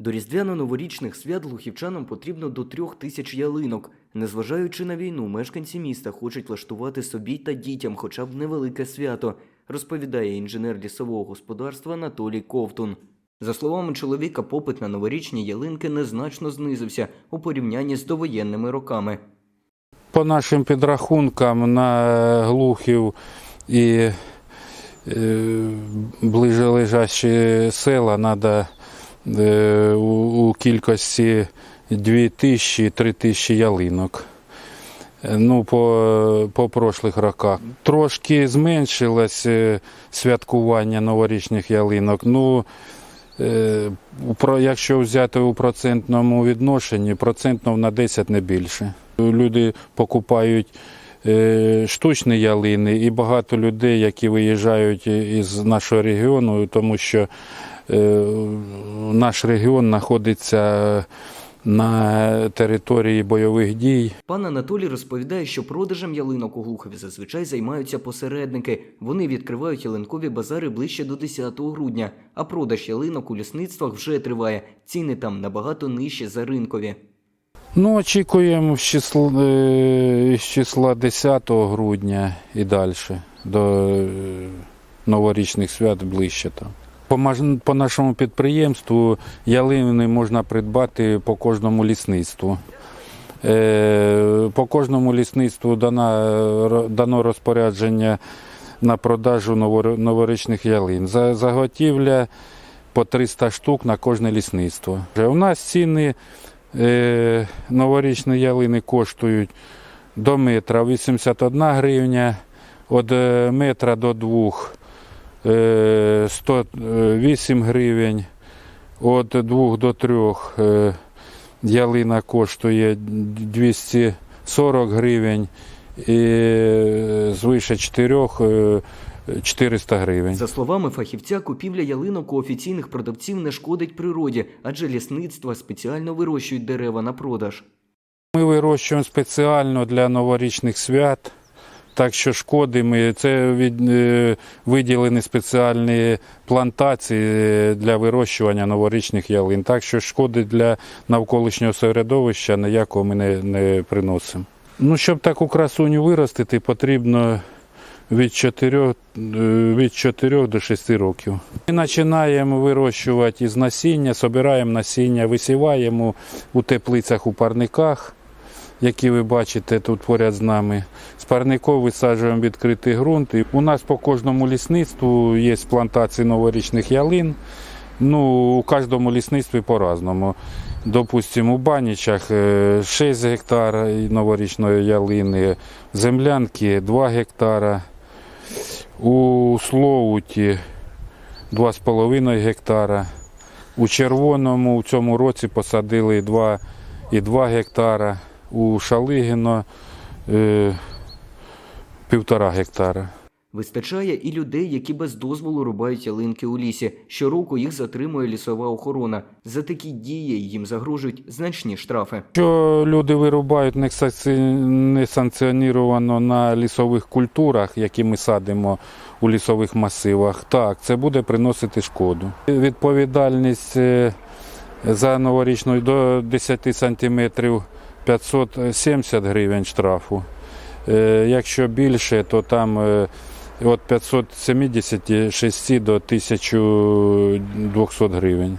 До різдвяно-новорічних свят глухівчанам потрібно до трьох тисяч ялинок. Незважаючи на війну, мешканці міста хочуть влаштувати собі та дітям хоча б невелике свято, розповідає інженер лісового господарства Анатолій Ковтун. За словами чоловіка, попит на новорічні ялинки незначно знизився у порівнянні з довоєнними роками. По нашим підрахункам на Глухів і е, ближележащі села треба у, у кількості 2000-3000 тисячі ялинок. Е, Ну, по, по прошлих роках. Трошки зменшилось е, святкування новорічних ялинок. Ну, е, якщо взяти у процентному відношенні, процентно на 10 не більше. Люди покупають е, штучні ялини, і багато людей, які виїжджають із нашого регіону, тому що е, наш регіон знаходиться на території бойових дій. Пан Анатолій розповідає, що продажем ялинок у Глухові зазвичай займаються посередники. Вони відкривають ялинкові базари ближче до 10 грудня, а продаж ялинок у лісництвах вже триває. Ціни там набагато нижчі за ринкові. Ну, очікуємо з числа, е, з числа 10 грудня і далі до е, новорічних свят ближче там. По, нашому підприємству ялини можна придбати по кожному лісництву. Е, По кожному лісництву дано розпорядження на продажу новор- новорічних ялин. За- Заготівля по 300 штук на кожне лісництво. У нас ціни Е, новорічні ялини коштують до метра 81 гривня, від е, метра до двох е, 108 гривень, від двох до трьох е, ялина коштує 240 гривень і е, звише чотирьох е, 400 гривень. За словами фахівця, купівля ялинок у офіційних продавців не шкодить природі, адже лісництва спеціально вирощують дерева на продаж. Ми вирощуємо спеціально для новорічних свят. Так що шкоди ми це від, е, виділені спеціальні плантації для вирощування новорічних ялин. Так що шкоди для навколишнього середовища ніякого ми не, не приносимо. Ну, щоб таку красуню виростити, потрібно від 4, від 4 до 6 років. Ми починаємо вирощувати із насіння, збираємо насіння, висіваємо у теплицях у парниках які ви бачите тут поряд з нами. З парників висаджуємо відкритий ґрунт. І у нас по кожному лісництву є плантації новорічних ялин. Ну, у кожному лісництві по-разному. Допустимо, у Банічах е, 6 гектар новорічної ялини, землянки 2 гектара, у Слоуті 2,5 гектара. У червоному в цьому році посадили 2,2 гектара у Шалигіно е, півтора гектара. Вистачає і людей, які без дозволу рубають ялинки у лісі. Щороку їх затримує лісова охорона. За такі дії їм загрожують значні штрафи. Якщо люди вирубають несанкці- несанкціоніровано на лісових культурах, які ми садимо у лісових масивах, так, це буде приносити шкоду. Відповідальність е, за новорічну до 10 сантиметрів 570 гривень штрафу. Е, Якщо більше, то там е, від 576 до 1200 гривень.